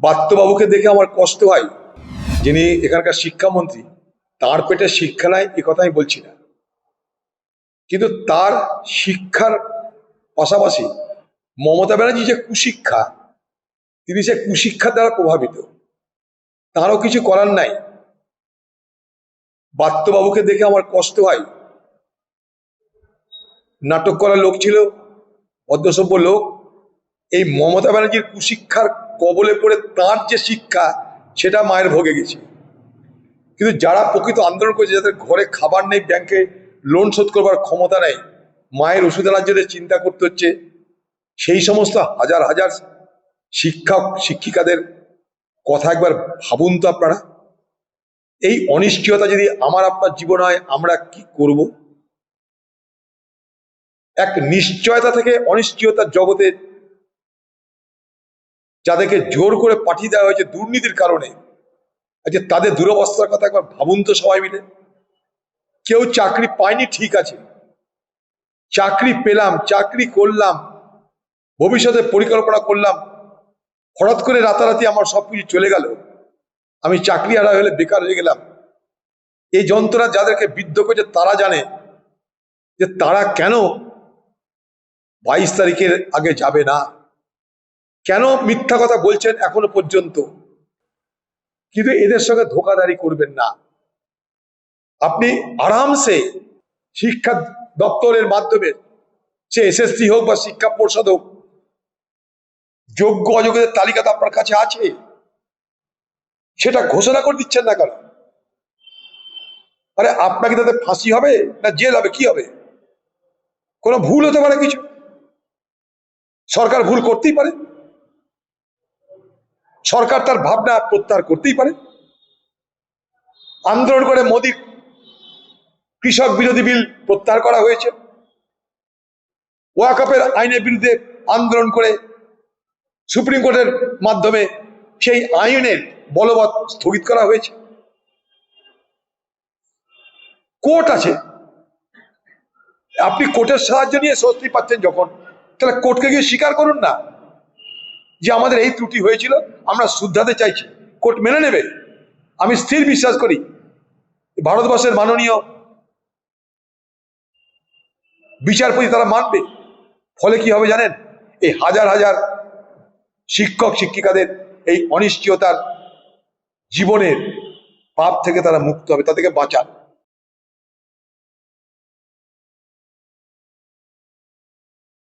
বাত্যবাবুকে দেখে আমার কষ্ট হয়। যিনি এখানকার শিক্ষামন্ত্রী, তার পেটে শিক্ষা নাই এ কথা আমি বলছি না। কিন্তু তার শিক্ষার পাশাপাশি মমতা ব্যানার্জি যে কুশিক্ষা, তিনি সে কুশিক্ষার দ্বারা প্রভাবিত। তারও কিছু করার নাই। বাত্যবাবুকে দেখে আমার কষ্ট হয়। নাটক করার লোক ছিল, ভদ্রসভ্য লোক। এই মমতা ব্যানার্জির কুশিক্ষার কবলে পড়ে তার যে শিক্ষা, সেটা মায়ের ভোগে গেছে। কিন্তু যারা প্রকৃত আন্দোলন করেছে, যাদের ঘরে খাবার নেই, ব্যাংকে লোন শোধ করবার ক্ষমতা নেই, মায়ের ওষুধ আনার জন্য চিন্তা করতে হচ্ছে, সেই সমস্ত হাজার হাজার শিক্ষক, শিক্ষিকাদের কথা একবার ভাবুন তো আপনারা। এই অনিশ্চয়তা যদি আমার, আপনার জীবন হয়, আমরা কি করব? এক নিশ্চয়তা থেকে অনিশ্চয়তার জগতে যাদেরকে জোর করে পাঠিয়ে দেওয়া হয়েছে দুর্নীতির কারণে আজকে তাদের দুরবস্থার কথা একবার ভাবুন তো সবাই মিলে। কেউ চাকরি পায়নি, ঠিক আছে। চাকরি পেলাম, চাকরি করলাম, ভবিষ্যতে পরিকল্পনা করলাম। হঠাৎ করে রাতারাতি আমার সবকিছু চলে গেল। আমি চাকরি হারা হলে বেকার হয়ে গেলাম। এই যন্ত্রণা যাদেরকে বিদ্ধ করেছে তারা জানে যে তারা কেন বাইশ তারিখের আগে যাবে না। কেন মিথ্যা কথা বলছেন এখনও পর্যন্ত? কিন্তু এদের সঙ্গে ধোকাধারি করবেন না। আপনি আরামসে শিক্ষা দপ্তরের মাধ্যমে, সে এসএসসি হোক বা শিক্ষা পর্ষদ হোক, যোগ্য অযোগ্যদের তালিকা তো আপনার কাছে আছে। সেটা ঘোষণা করে দিচ্ছেন না কেন? আরে আপনাকে তাতে ফাঁসি হবে না জেল হবে? কি হবে? কোনো ভুল হতে পারে কিছু? সরকার ভুল করতেই পারে। সরকার তার ভাবনা প্রত্যাহার করতেই পারে। আন্দোলন করে মোদীর কৃষক বিরোধী বিল প্রত্যাহার করা হয়েছে। ওয়াকাপের আইনের বিরুদ্ধে আন্দোলন করে সুপ্রিম কোর্টের মাধ্যমে সেই আইনের বলবৎ স্থগিত করা হয়েছে। কোর্ট আছে। আপনি কোর্টের সাহায্য নিয়ে স্বস্তি পাচ্ছেন যখন। তাহলে কোর্টকে গিয়ে স্বীকার করুন না। যে আমাদের এই ত্রুটি হয়েছিল, আমরা শুদ্ধাতে চাইছি। কোর্ট মেনে নেবে। আমি স্থির বিশ্বাস করি, ভারতবর্ষের মাননীয় বিচারপতি তারা মানবে। ফলে কি হবে জানেন? এই হাজার হাজার শিক্ষক, শিক্ষিকাদের এই অনিশ্চয়তার জীবনের পাপ থেকে তারা মুক্ত হবে, তাদেরকে বাঁচান।